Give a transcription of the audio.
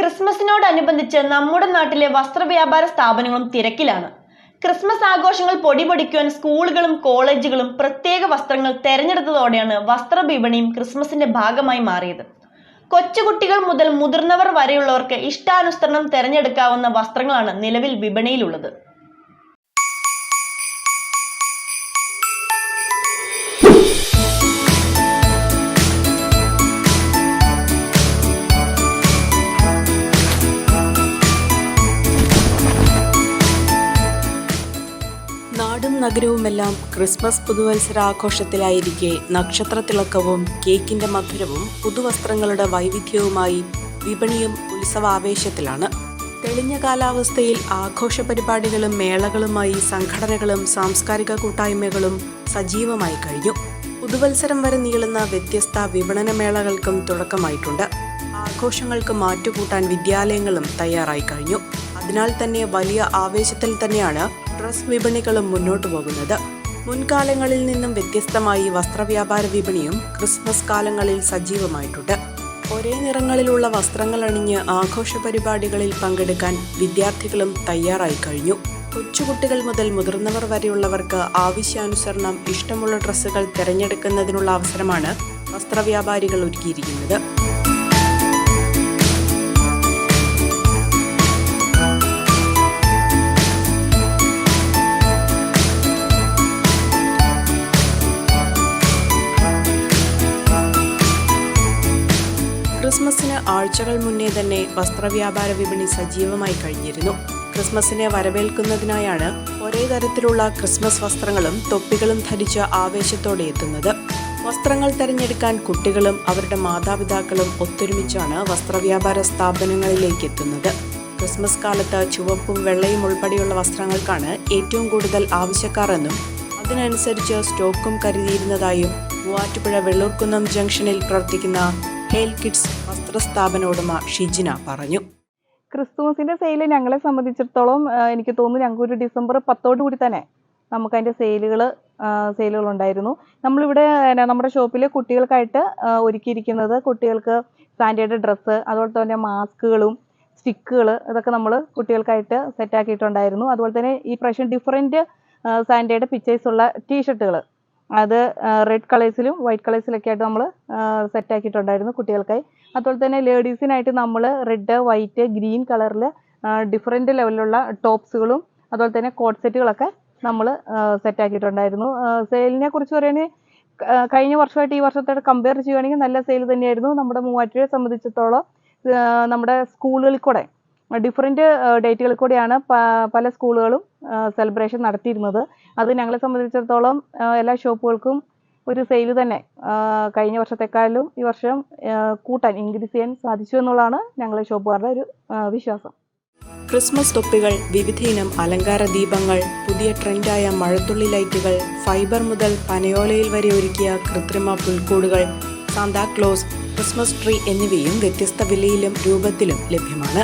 ക്രിസ്മസിനോടനുബന്ധിച്ച് നമ്മുടെ നാട്ടിലെ വസ്ത്രവ്യാപാര സ്ഥാപനങ്ങളും തിരക്കിലാണ്. ക്രിസ്മസ് ആഘോഷങ്ങൾ പൊടിപൊടിക്കുവാൻ സ്കൂളുകളും കോളേജുകളും പ്രത്യേക വസ്ത്രങ്ങൾ തെരഞ്ഞെടുത്തതോടെയാണ് വസ്ത്രവിപണിയും ക്രിസ്മസിന്റെ ഭാഗമായി മാറിയത്. കൊച്ചുകുട്ടികൾ മുതൽ മുതിർന്നവർ വരെയുള്ളവർക്ക് ഇഷ്ടാനുസരണം തിരഞ്ഞെടുക്കാവുന്ന വസ്ത്രങ്ങളാണ് നിലവിൽ വിപണിയിലുള്ളത്. നഗരവുമെല്ലാം ക്രിസ്മസ് പുതുവത്സരാഘോഷത്തിലായിരിക്കെ നക്ഷത്രത്തിളക്കവും കേക്കിന്റെ മധുരവും പുതുവസ്ത്രങ്ങളുടെ വൈവിധ്യവുമായി വിപണിയും ഉത്സവാവേശത്തിലാണ്. തെളിഞ്ഞ കാലാവസ്ഥയിൽ ആഘോഷ പരിപാടികളും മേളകളുമായി സംഘടനകളും സാംസ്കാരിക കൂട്ടായ്മകളും സജീവമായി കഴിഞ്ഞു. പുതുവത്സരം വരെ നീളുന്ന വ്യത്യസ്ത വിപണന മേളകൾക്കും തുടക്കമായിട്ടുണ്ട്. ആഘോഷങ്ങൾക്ക് മാറ്റുകൂട്ടാൻ വിദ്യാലയങ്ങളും തയ്യാറായി കഴിഞ്ഞു. അതിനാൽ തന്നെ വലിയ ആവേശത്തിൽ തന്നെയാണ് ഡ്രസ് വിപണികളും മുന്നോട്ടു പോകുന്നത്. മുൻകാലങ്ങളിൽ നിന്നും വ്യത്യസ്തമായി വസ്ത്രവ്യാപാര വിപണിയും ക്രിസ്മസ് കാലങ്ങളിൽ സജീവമായിട്ടുണ്ട്. ഒരേ നിറങ്ങളിലുള്ള വസ്ത്രങ്ങൾ അണിഞ്ഞ് ആഘോഷ പരിപാടികളിൽ പങ്കെടുക്കാൻ വിദ്യാർത്ഥികളും തയ്യാറായി കഴിഞ്ഞു. കൊച്ചുകുട്ടികൾ മുതൽ മുതിർന്നവർ വരെയുള്ളവർക്ക് ആവശ്യാനുസരണം ഇഷ്ടമുള്ള ഡ്രസ്സുകൾ തിരഞ്ഞെടുക്കുന്നതിനുള്ള അവസരമാണ് വസ്ത്രവ്യാപാരികൾ ഒരുക്കിയിരിക്കുന്നത്. ആഴ്ചകൾ മുന്നേ തന്നെ വസ്ത്രവ്യാപാര വിപണി സജീവമായി കഴിഞ്ഞിരുന്നു. ക്രിസ്മസിനെ വരവേൽക്കുന്നതിനായാണ് ഒരേ തരത്തിലുള്ള ക്രിസ്മസ് വസ്ത്രങ്ങളും തൊപ്പികളും ധരിച്ച് ആവേശത്തോടെ എത്തുന്നത്. വസ്ത്രങ്ങൾ തിരഞ്ഞെടുക്കാൻ കുട്ടികളും അവരുടെ മാതാപിതാക്കളും ഒത്തൊരുമിച്ചാണ് വസ്ത്രവ്യാപാര സ്ഥാപനങ്ങളിലേക്ക് എത്തുന്നത്. ക്രിസ്മസ് കാലത്ത് ചുവപ്പും വെള്ളയും ഉൾപ്പെടെയുള്ള വസ്ത്രങ്ങൾക്കാണ് ഏറ്റവും കൂടുതൽ ആവശ്യക്കാർ എന്നും അതിനനുസരിച്ച് സ്റ്റോക്കും കരുതിയിരുന്നതായും മൂവാറ്റുപുഴ വെള്ളൂർക്കുന്നം ജംഗ്ഷനിൽ പ്രവർത്തിക്കുന്ന ഹെയിൽ കിഡ്സ് വസ്ത്രസ്ഥാപന ഉടമ ഷിജിന പറഞ്ഞു. ക്രിസ്തുമസിന്റെ സെയിൽ ഞങ്ങളെ സംബന്ധിച്ചിടത്തോളം എനിക്ക് തോന്നുന്നു ഞങ്ങൾക്ക് ഒരു ഡിസംബർ പത്തോട് കൂടി തന്നെ നമുക്ക് അതിന്റെ സെയിലുകൾ സെയിലുകൾ ഉണ്ടായിരുന്നു. നമ്മളിവിടെ നമ്മുടെ ഷോപ്പിൽ കുട്ടികൾക്കായിട്ട് ഒരുക്കിയിരിക്കുന്നത് കുട്ടികൾക്ക് സാൻഡേർഡ് ഡ്രസ്സ് അതുപോലെ തന്നെ മാസ്കുകളും സ്റ്റിക്കുകൾ ഇതൊക്കെ നമ്മൾ കുട്ടികൾക്കായിട്ട് സെറ്റ് ആക്കിയിട്ടുണ്ടായിരുന്നു അതുപോലെ തന്നെ ഈ പ്രാവശ്യം ഡിഫറെന്റ് സാൻഡേർഡ് പിക്ചേഴ്സ് ഉള്ള ടീഷർട്ടുകൾ അത് റെഡ് കളേഴ്സിലും വൈറ്റ് കളേഴ്സിലൊക്കെ ആയിട്ട് നമ്മൾ സെറ്റ് ആക്കിയിട്ടുണ്ടായിരുന്നു കുട്ടികൾക്കായി. അതുപോലെ തന്നെ ലേഡീസിനായിട്ട് നമ്മൾ റെഡ് വൈറ്റ് ഗ്രീൻ കളറിൽ ഡിഫറെന്റ് ലെവലിലുള്ള ടോപ്സുകളും അതുപോലെ തന്നെ കോട്ട് സെറ്റുകളൊക്കെ നമ്മൾ സെറ്റ് ആക്കിയിട്ടുണ്ടായിരുന്നു. സെയിലിനെ കുറിച്ച് പറയുകയാണെങ്കിൽ കഴിഞ്ഞ വർഷമായിട്ട് ഈ വർഷത്തോട് കമ്പയർ ചെയ്യുകയാണെങ്കിൽ നല്ല സെയിൽ തന്നെയായിരുന്നു. നമ്മുടെ മൂവാറ്റുപുഴയെ സംബന്ധിച്ചിടത്തോളം നമ്മുടെ സ്കൂളുകളിൽ കൂടെ ഡിഫറെന്റ് ഡേറ്റുകളിൽ കൂടെയാണ് പല സ്കൂളുകളും സെലിബ്രേഷൻ നടത്തിയിരുന്നത്. അത് ഞങ്ങളെ സംബന്ധിച്ചിടത്തോളം എല്ലാ ഷോപ്പുകൾക്കും ഒരു സെയിൽ തന്നെ. കഴിഞ്ഞ വർഷത്തെക്കാളും ഈ വർഷം കൂട്ടാൻ ഇൻക്രീസ് ചെയ്യാൻ സാധിച്ചു എന്നുള്ളതാണ് ഞങ്ങളെ ഷോപ്പുകാരുടെ ഒരു വിശ്വാസം. ക്രിസ്മസ് തൊപ്പികൾ വിവിധയിനം അലങ്കാര ദീപങ്ങൾ പുതിയ ട്രെൻഡായ മഴത്തുള്ളി ലൈറ്റുകൾ ഫൈബർ മുതൽ പനയോലയിൽ വരെ ഒരുക്കിയ കൃത്രിമ പുൽക്കൂടുകൾ സാന്താക്ലോസ് ക്രിസ്മസ് ട്രീ എന്നിവയും വ്യത്യസ്ത വിലയിലും രൂപത്തിലും ലഭ്യമാണ്.